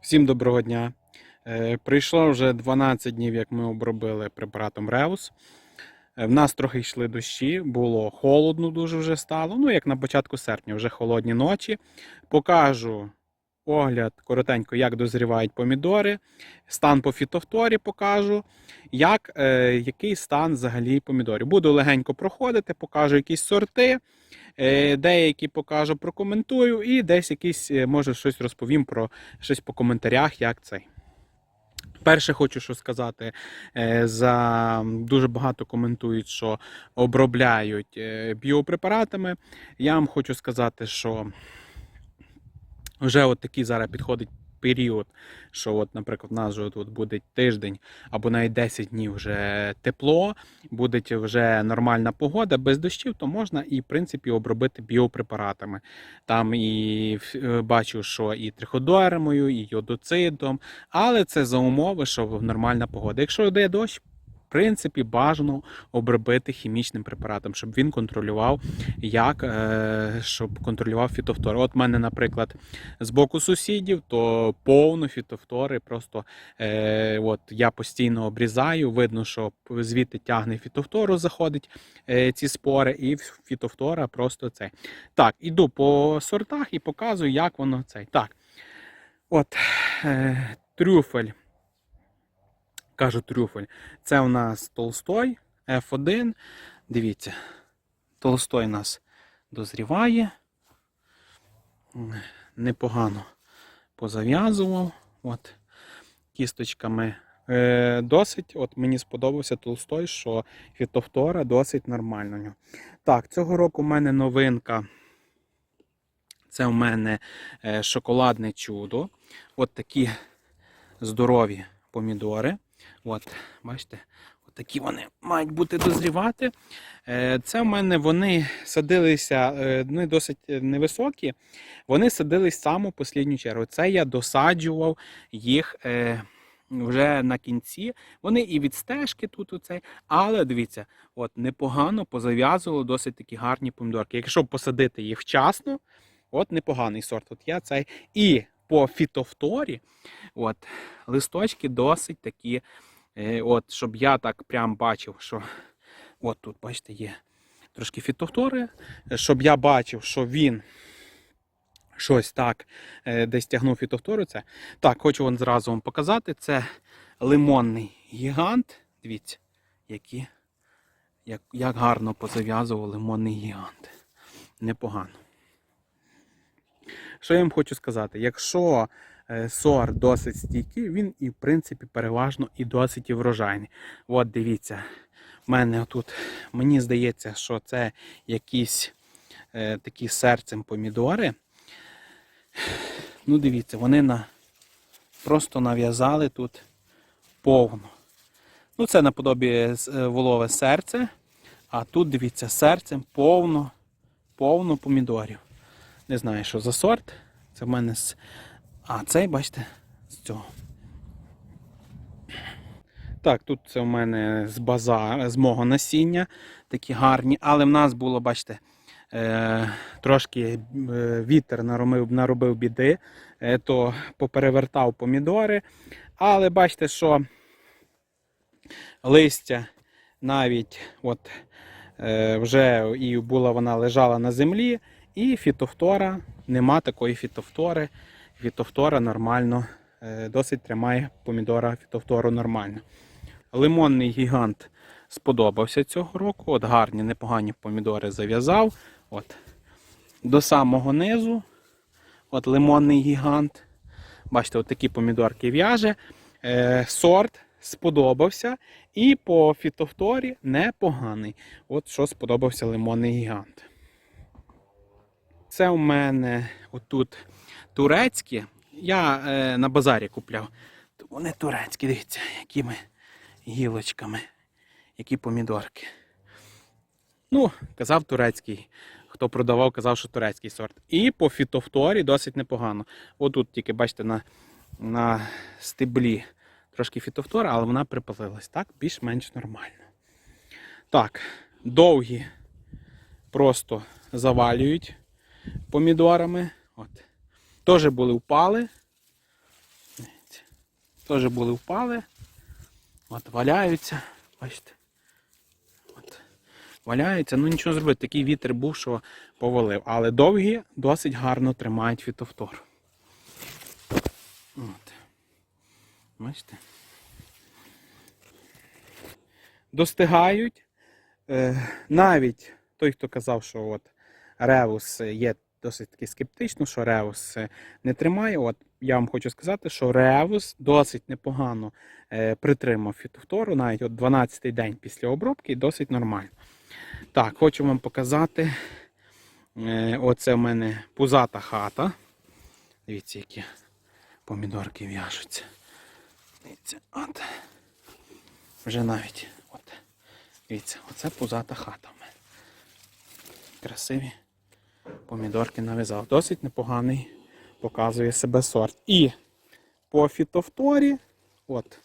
Всім доброго дня. Е, Прийшло вже 12 днів, як ми обробили препаратом Реус. Е, В нас трохи йшли дощі, було холодно дуже вже стало. Ну, як на початку серпня, вже холодні ночі. Покажу огляд коротенько, як дозрівають помідори. Стан по фітофторі покажу, як, е, який стан взагалі помідорів. Буду легенько проходити, покажу якісь сорти. Е, Деякі покажу, прокоментую, і десь якісь, е, може, щось розповім про щось по коментарях, як цей. Перше, хочу що сказати, е, за дуже багато коментують, що обробляють е, біопрепаратами. Я вам хочу сказати, що вже от такий зараз підходить період, що, от, наприклад, у нас вже тут буде тиждень або навіть 10 днів вже тепло, буде вже нормальна погода без дощів, то можна і в принципі обробити біопрепаратами. Там і е, бачу, що і триходермою, і йодоцидом, але це за умови, що нормальна погода. Якщо йде дощ, в принципі, бажано обробити хімічним препаратом, щоб він контролював, як е, щоб контролював фітофтори. От в мене, наприклад, з боку сусідів, то повно фітофтори. Просто е, от я постійно обрізаю. Видно, що звідти тягне фітофтору, заходить е, ці спори, і фітофтора просто це. Так, іду по сортах і показую, як воно цей. Так. От е, трюфель. Кажу трюфель. Це у нас Толстой F1. Дивіться, Толстой нас дозріває. Непогано позав'язував. От, кісточками. Е, досить, от мені сподобався Толстой, що фітофтора досить нормально. Так, цього року в мене новинка. Це у мене е, шоколадне чудо. От такі здорові помідори. От, бачите, от такі вони мають бути дозрівати. Е, Це в мене вони садилися, е, вони досить невисокі. Вони садились саму послідню чергу. Це я досаджував їх. е, Вже на кінці вони і від стежки тут оцей, але дивіться, от непогано позав'язувало досить такі гарні помідорки. Якщо посадити їх вчасно, от непоганий сорт. От я цей. І по фітофторі, от листочки досить такі, от, щоб я так прям бачив, що от тут, бачите, є трошки фітофтори, щоб я бачив, що він щось так е, десь тягнув фітофтору. Це. Так, хочу вам зразу вам показати. Це лимонний гігант. Дивіться, які, як, як гарно позав'язував лимонний гігант. Непогано. Що я вам хочу сказати? Якщо е, сорт досить стійкий, він і в принципі переважно і досить і врожайний. От дивіться, в мене тут, мені здається, що це якісь е, такі серцем помідори. Ну, дивіться, вони на, просто нав'язали тут повно. Ну, це наподобі е, волове серце, а тут, дивіться, серцем повно, повно помідорів. Не знаю, що за сорт. Це в мене. А, цей, бачите, з цього. Так, тут це в мене з база, з мого насіння. Такі гарні. Але в нас було, бачите, е, трошки е, вітер наробив, наробив біди, е, то поперевертав помідори. Але бачите, що листя навіть от, вже і була вона лежала на землі. І фітофтора, нема такої фітофтори. Фітофтора нормально, е, досить тримає помідора фітофтору нормально. Лимонний гігант сподобався цього року. От гарні, непогані помідори зав'язав. От. До самого низу. От лимонний гігант. Бачите, от такі помідорки в'яже. Е, сорт сподобався. І по фітофторі непоганий. От що сподобався лимонний гігант. Це у мене отут турецькі. Я е, на базарі купляв. Вони турецькі, дивіться, якими гілочками, які помідорки. Ну, казав турецький. Хто продавав, казав, що турецький сорт. І по фітофторі досить непогано. Отут тільки, бачите, на, на стеблі трошки фітофтора, але вона припалилась. Так, більш-менш нормально. Так, довгі просто завалюють помідорами. От. Теж були впали. теж були впали. От валяються. Бачите. От. Валяються. Ну нічого зробити. Такий вітер був, що повалив. Але довгі досить гарно тримають фітофтор. От. Бачите. Достигають. Е, навіть той, хто казав, що от Реус є досить таки скептично, що Реус е, не тримає. От я вам хочу сказати, що Реус досить непогано е, притримав фітофтору, навіть от 12-й день після обробки, досить нормально. Так, хочу вам показати. Е, оце в мене пузата хата. Дивіться, які помідорки в'яжуться. Дивіться, от. Вже навіть. От. Дивіться, оце пузата хата в мене. Красиві помідорки нав'язав. Досить непоганий показує себе сорт. І по фітофторі, от,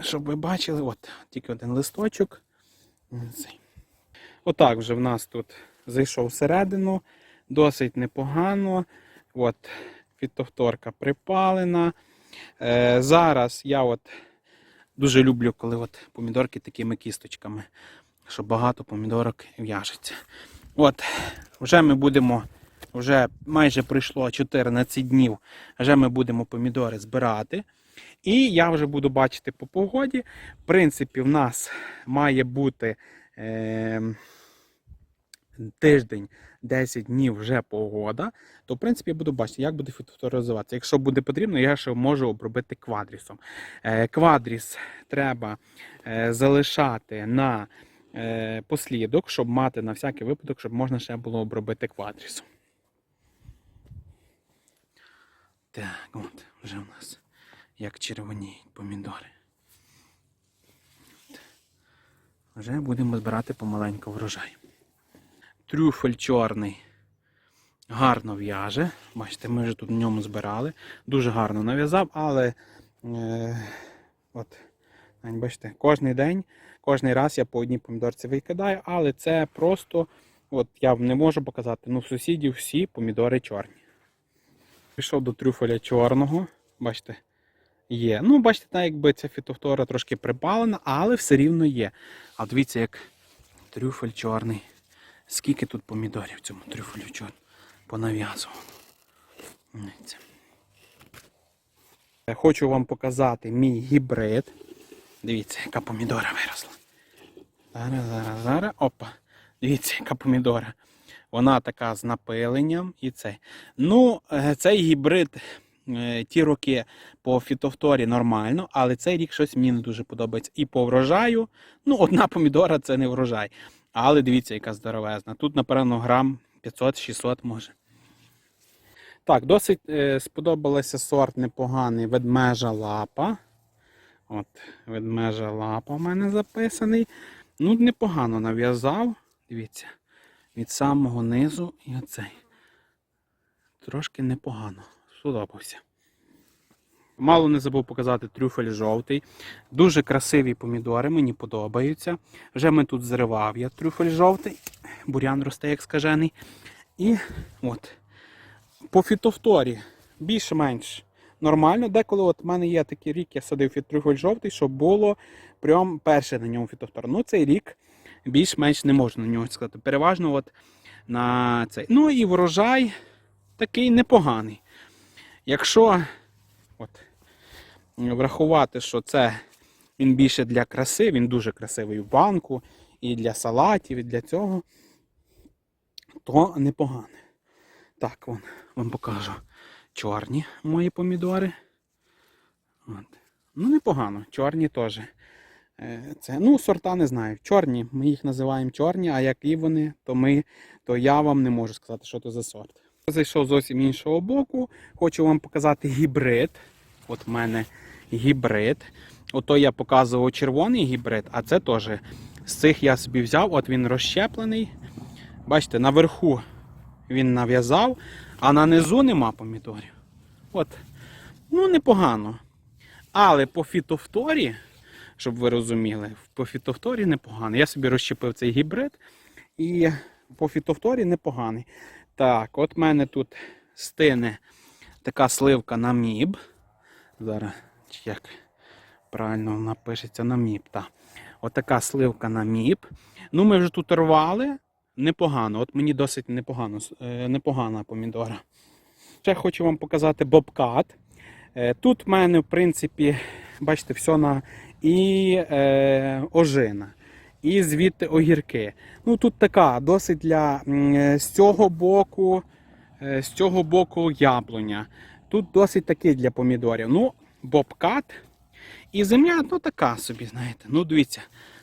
щоб ви бачили, от, тільки один листочок. Отак вже в нас тут зайшов всередину, досить непогано. От, фітофторка припалена. Е, зараз я от дуже люблю, коли от помідорки такими кісточками, що багато помідорок в'яжеться. От, вже ми будемо, вже майже пройшло 14 днів, вже ми будемо помідори збирати. І я вже буду бачити по погоді. В принципі, в нас має бути е, тиждень, 10 днів вже погода. То, в принципі, я буду бачити, як буде фітофтор. Якщо буде потрібно, я ще можу обробити квадрісом. Е, квадріс треба е, залишати на послідок, щоб мати на всякий випадок, щоб можна ще було обробити квадрісом. Так, от, вже у нас як червоніють помідори. Вже будемо збирати помаленьку врожай. Трюфель чорний гарно в'яже. Бачите, ми вже тут в ньому збирали. Дуже гарно нав'язав, але е, от, бачите, кожний день, кожний раз я по одній помідорці викидаю, але це просто, от я не можу показати, ну в сусідів всі помідори чорні. Пішов до трюфеля чорного, бачите, є. Ну, бачите, так якби ця фітофтора трошки припалена, але все рівно є. А дивіться, як трюфель чорний. Скільки тут помідорів цьому трюфелю чорному понав'язував. Хочу вам показати мій гібрид. Дивіться, яка помідора виросла. Зараз, зараз, зараз. Опа. Дивіться, яка помідора. Вона така з напиленням і це. Ну, е, цей гібрид е, ті роки по фітофторі нормально, але цей рік щось мені не дуже подобається. І по врожаю, ну, одна помідора це не врожай. Але дивіться, яка здоровезна. Тут, напевно, грам 500-600 може. Так, досить е, сподобалося сорт непоганий ведмежа лапа. От, ведмежа лапа у мене записаний. Ну, непогано нав'язав. Дивіться, від самого низу і оцей. Трошки непогано. Сподобався. Мало не забув показати трюфель жовтий. Дуже красиві помідори, мені подобаються. Вже ми тут зривав я трюфель жовтий. Бурян росте, як скажений. І от. По фітофторі більш-менш нормально. Деколи от в мене є такий рік, я садив фіт- трюфель жовтий, щоб було прям перше на ньому фітофтор. Ну, цей рік більш-менш не можна на нього сказати. Переважно от на цей. Ну і врожай такий непоганий. Якщо от, врахувати, що це він більше для краси, він дуже красивий в банку, і для салатів, і для цього, то непогане. Так, вон, вам покажу чорні мої помідори. От. Ну, непогано, чорні теж. Е, Це, ну, сорта не знаю. Чорні, ми їх називаємо чорні, а які вони, то ми, то я вам не можу сказати, що це за сорт. Зайшов зовсім іншого боку. Хочу вам показати гібрид. От в мене гібрид. Ото я показував червоний гібрид, а це теж з цих я собі взяв, от він розщеплений. Бачите, наверху він нав'язав, а на низу нема помідорів. От. Ну, непогано. Але по фітофторі, щоб ви розуміли, по фітофторі непогано. Я собі розщепив цей гібрид і по фітофторі непоганий. Так, от в мене тут стине така сливка на міб. Зараз як правильно вона пишеться на міп. Та. Отака сливка на міп. Ну, ми вже тут рвали. Непогано. От мені досить непогано, е, непогана помідора. Ще хочу вам показати бобкат. Е, Тут в мене, в принципі, бачите, все на і е, ожина, і звідти огірки. Ну тут така досить для е, з цього боку, з цього боку яблуня. Тут досить такий для помідорів. Ну, бобкат. І земля, ну така собі, знаєте. Ну, дивіться,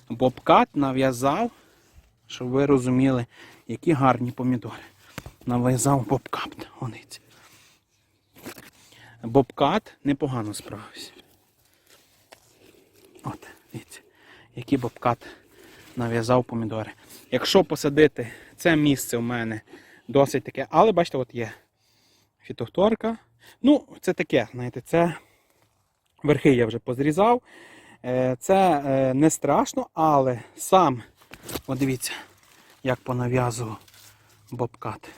бобкат нав'язав, щоб ви розуміли, які гарні помідори. Нав'язав бобкат. Бобкат непогано справився. От, дивіться, який бобкат нав'язав помідори. Якщо посадити це місце у мене досить таке, але бачите, от є фітофторка. Ну, це таке, знаєте, це верхи я вже позрізав. Е, Це е, не страшно, але сам, от дивіться, як понав'язував бобкат.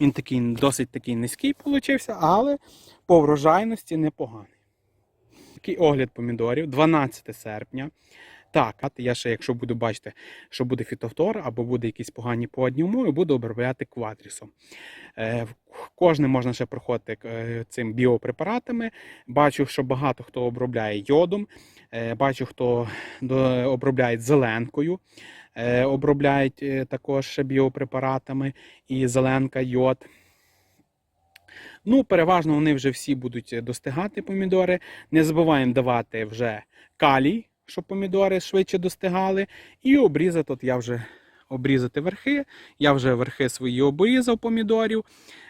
Він такий досить такий низький получився, але по врожайності непоганий. Такий огляд помідорів 12 серпня. Так, я ще, якщо буду бачити, що буде фітофтор або буде якісь погані погодні умови, буду обробляти квадрісом. Кожне можна ще проходити е, цим біопрепаратами. Бачу, що багато хто обробляє йодом, е, бачу, хто обробляє зеленкою, е, обробляють також ще біопрепаратами і зеленка, йод. Ну, переважно вони вже всі будуть достигати помідори. Не забуваємо давати вже калій, щоб помідори швидше достигали. І обрізати, от я вже обрізати верхи. Я вже верхи свої обрізав помідорів,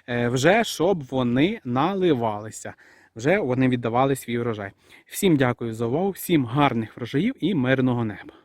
е, вже щоб вони наливалися. Вже вони віддавали свій врожай. Всім дякую за увагу, всім гарних врожаїв і мирного неба.